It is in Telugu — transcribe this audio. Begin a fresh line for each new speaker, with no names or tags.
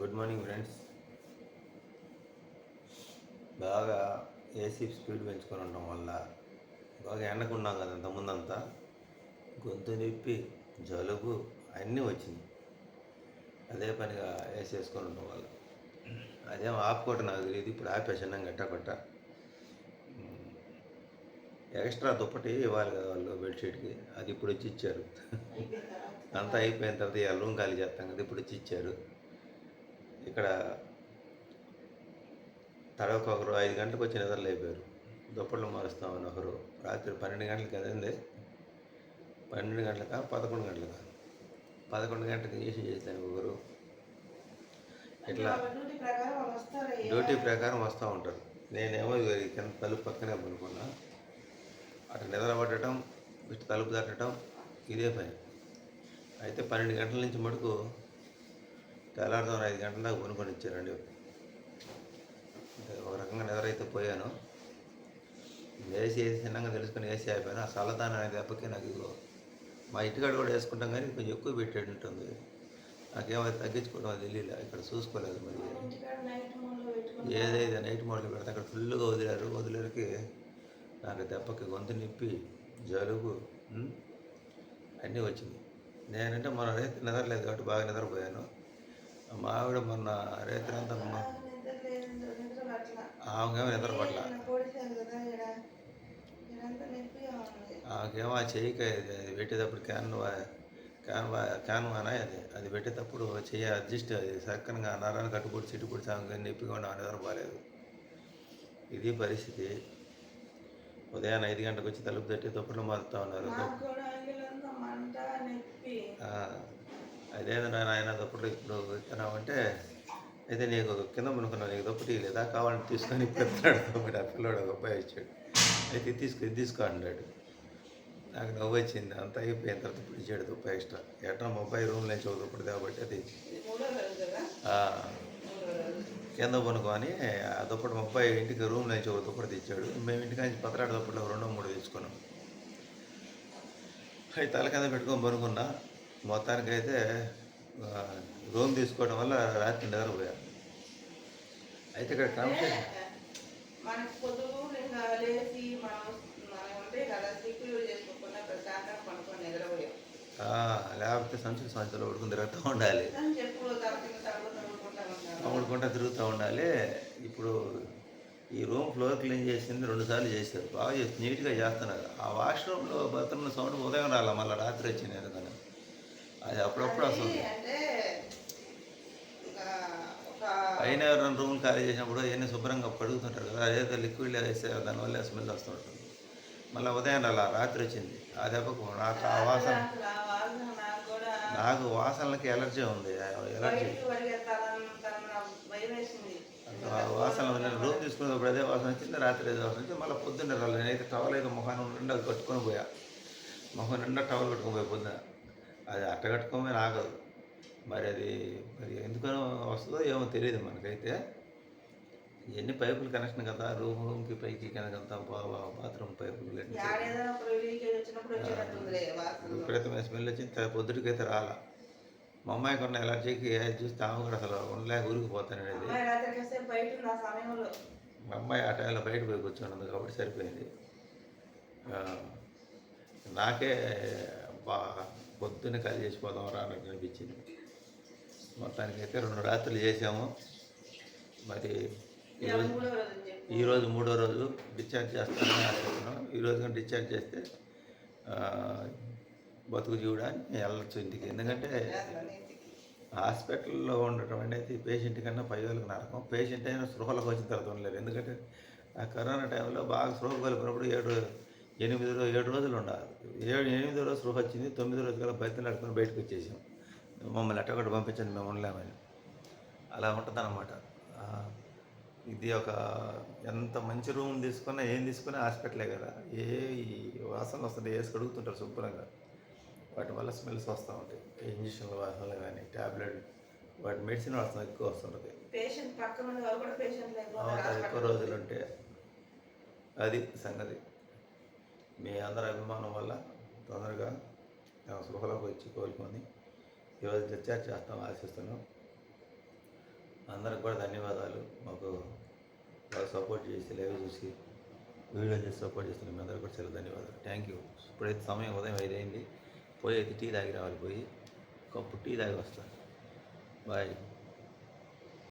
Good morning friends. బాగా ఏసీ స్పీడ్ పెంచుకొని ఉండటం వల్ల బాగా ఎండకున్నాం కదా ఇంతకుముందంతా. గొంతు నొప్పి జలుబు అన్నీ వచ్చింది. అదే పనిగా ఏసీ వేసుకొని ఉండటం వల్ల. అదేం ఆపుకోవటం నాకు తెలియదు ఇప్పుడు ఆపేసాను గట్ట కొట్ట. ఎక్స్ట్రా దుప్పటి ఇవ్వాలి కదా వాళ్ళు బెడ్షీట్కి. అది ఇప్పుడు వచ్చి ఇచ్చారు. అంతా అయిపోయిన తర్వాత ఇవాళ రూమ్ ఖాళీ చేస్తాం కదా ఇప్పుడు వచ్చి ఇచ్చారు. ఇక్కడ తర్వాత ఒకరు ఐదు గంటలకు వచ్చి నిద్రలేపారు దుప్పట్లు మారుస్తామని ఒకరు రాత్రి పన్నెండు గంటలకు కదండి పన్నెండు గంటలక? పదకొండు గంటలక? పదకొండు గంటలకు చేసి చేస్తాను ఒకరు. ఇట్లా
డ్యూటీ ప్రకారం
వస్తూ ఉంటారు. నేనేమో కింద తలుపు పక్కనే పనుకున్నా అటు నిద్ర పట్టడం ఇటు తలుపు తట్టడం ఇదే పని. అయితే పన్నెండు గంటల నుంచి మటుకు తెల్లారుదాం ఐదు గంటల దాకా పనుకొని ఇచ్చారండి ఒక రకంగా నిద్ర అయితే పోయాను ఏసీ వేసి చిన్నగా తెలుసుకొని ఏసీ అయిపోయాను ఆ చల్లదానం అనే దెబ్బకి నాకు ఇదిగో మా ఇంటికాడ కూడా వేసుకుంటాం కానీ కొంచెం ఎక్కువ పెట్టేది ఉంటుంది నాకేమైతే తగ్గించుకోవడం అది తెలియలే ఇక్కడ చూసుకోలేదు మరి. ఏదైతే నైట్ మోడల్ పెడితే అక్కడ ఫుల్గా వదిలేరు. వదిలేరికి నాకు దెబ్బకి గొంతు నొప్పి జలుబు అన్నీ వచ్చింది. నేనంటే మొన్న నిద్రలేదు కాబట్టి బాగా నిద్రపోయాను. మా ఆవిడ మొన్న రేత్రి అంతా మా-
నిద్ర లేదు నిద్ర పట్ల
ఆమెకేమో నిద్ర పట్ల. ఆమెకేమో ఆ చెయ్యికి అది అది పెట్టేటప్పుడు క్యాన్ క్యాన్ క్యాన్ వానా అది? అది పెట్టేటప్పుడు చెయ్యి అడ్జస్ట్ అది సక్కనగా నరాన్ని కట్టుబడి చిట్టు పొడిచి ఆమెకి నొప్పిగా ఉండి ఆమె నిద్రపోలేదు ఇది పరిస్థితి. ఉదయాన్నే ఐదు గంటలకు వచ్చి తలుపు తట్టి దుప్పట్లు మారుతా ఉన్నారు.
నాకు కూడా ఆయన మంట
ఇప్పుడు అయితే నీకు కింద పనుకున్నావు నీకు దొప్పటి లేదా కావాలని తీసుకొని పెడతాడు ఇస్తున్నాడు ఆ పిల్లడు ఒక అబ్బాయి ఇచ్చాడు అయితే ఇది తీసుకో అన్నాడు. నాకు నవ్వు వచ్చింది అంతా అయిపోయిన తర్వాత పిలిచాడు ఇచ్చాడు దుప్ప ఎక్స్ట్రా. ఎట్లా మా అబ్బాయి రూమ్ నుంచి ఒక కాబట్టి అది.
కింద
పనుకొని ఆ దుప్పటి ముప్పై ఇంటికి రూమ్ నుంచి ఒక దుప్పటి తెచ్చాడు మేము ఇంటికి నుంచి పత్రాడు దుప్పట్లు రెండో మూడు తెచ్చుకున్నాం అవి తల కింద పెట్టుకొని పనుకున్నా మొత్తానికైతే రూమ్ తీసుకోవడం వల్ల రాత్రి నిద్రపోయా. అయితే ఇక్కడ కన్ఫ్యూజన్
మనకు పొద్దుగు ఇంకా లేచి మనం మనం ఉంటే కదా సిక్కులు చేసుకోకుండా ప్రశాంతంగా పనుకొని నిద్రపోయాం.
లేకపోతే సంచులు సంచులు ఉడుకుని తిరుగుతూ ఉండాలి. అమ్ముడుకుంటా తిరుగుతూ ఉండాలి. ఇప్పుడు ఈ రూమ్ ఫ్లోర్ క్లీన్ చేసింది రెండు సార్లు చేశారు. బాగా చేసి నీట్గా చేస్తున్నారు. ఆ వాష్రూమ్లో బతున్న సౌండ్ ఉదయం రాల మళ్ళీ రాత్రి వచ్చింది ఎందుకని అది అప్పుడప్పుడు
అది ఒక
అయినా రెండు రూములు ఖాళీ చేసినప్పుడు అవన్నీ శుభ్రంగా పడుగుతుంటారు కదా అదేదో లిక్విడ్ వేస్తే దానివల్ల స్మెల్ వస్తుంటుంది మళ్ళీ ఉదయం అలా రాత్రి వచ్చింది ఆ దెబ్బకు నాకు ఆ వాసన
నాకు
వాసనలకి ఎలర్జీ ఉంది ఎలర్జీ వాసన రూమ్ తీసుకున్నప్పుడు అదే వాసన వచ్చింది రాత్రి అదే వాసన వచ్చింది. మళ్ళీ పొద్దున్న రాలేదు. నేనైతే టవల్ అయితే ముఖాన్ని నిండా కట్టుకొని పోయా. ముఖం నిండా టవల్ కట్టుకొని పోయి పొద్దున అది అట్ట కట్టుకోమే ఆగదు మరి అది మరి ఎందుకనో వస్తుందో ఏమో తెలియదు మనకైతే. ఇవన్నీ పైపులు కనెక్షన్ కదా రూమ్ రూమ్కి పైకి కనుక బాత్రూమ్ పైపులు విపరీతమైన స్మెల్ వచ్చింది పొద్దుటికైతే రాలా. మా అమ్మాయికి ఉన్న ఎలర్జీకి చూస్తే ఆమె కూడా అసలు ఉండలేక
ఆ సమయంలో.
మా అమ్మాయి ఆ టైంలో బయట పోయి కూర్చున్నది కాబట్టి సరిపోయింది. నాకే బా పొద్దున్న ఖాళీ చేసిపోదాం రా అనిపించింది. మొత్తానికి అయితే రెండు రాత్రులు చేసాము మరి ఈరోజు
రోజు
ఈరోజు మూడో రోజు డిశ్చార్జ్ చేస్తామని అనుకుంటున్నాం ఈరోజు కానీ డిశ్చార్జ్ చేస్తే బతుకు చూడని వెళ్ళొచ్చు ఇంటికి. ఎందుకంటే హాస్పిటల్లో ఉండటం అనేది పేషెంట్ కన్నా పై వాళ్ళకి నరకం. పేషెంట్ అయినా స్పృహలోకి వచ్చిన తర్వాత ఉండలేదు ఎందుకంటే ఆ కరోనా టైంలో బాగా స్పృహ కోల్పోయినప్పుడు ఏడు ఎనిమిది రోజు ఏడు రోజులు ఉండాలి. ఏడు ఎనిమిదో రోజు స్పృహ వచ్చింది తొమ్మిది రోజు కల్లా బయట నడుపుకొని బయటకు వచ్చేసాం. మమ్మల్ని ఎట్టగొట్ట పంపించండి మేము ఉండలేమని. అలా ఉంటుంది అనమాట ఇది ఒక ఎంత మంచి రూమ్ తీసుకున్నా ఏం తీసుకున్నా హాస్పిటలే కదా. ఏ వాసన వస్తుంది వేసి కడుగుతుంటారు శుభ్రంగా. వాటి వల్ల స్మెల్స్ వస్తూ ఉంటాయి. ఇంజక్షన్ల వాసనలు కానీ ట్యాబ్లెట్ వాటి మెడిసిన్ వాసన ఎక్కువ వస్తుంటుంది. ఎక్కువ రోజులు ఉంటే అది సంగతి. మీ అందరి అభిమానం వల్ల తొందరగా మేము స్పృహలోకి వచ్చి కోలుకొని ఈరోజు డిశ్చార్జ్ చేస్తాం ఆశిస్తున్నాం. అందరికి కూడా ధన్యవాదాలు. మాకు బాగా సపోర్ట్ చేసి లైవ్ చూసి వీడియో చేసి సపోర్ట్ చేస్తున్న మీ అందరికీ కూడా చాలా ధన్యవాదాలు. థ్యాంక్ యూ ఇప్పుడైతే సమయం ఉదయం ఐదైంది. పోయి అయితే టీ తాగి రావాలి పోయి. కప్పు టీ తాగి వస్తాను. బాయ్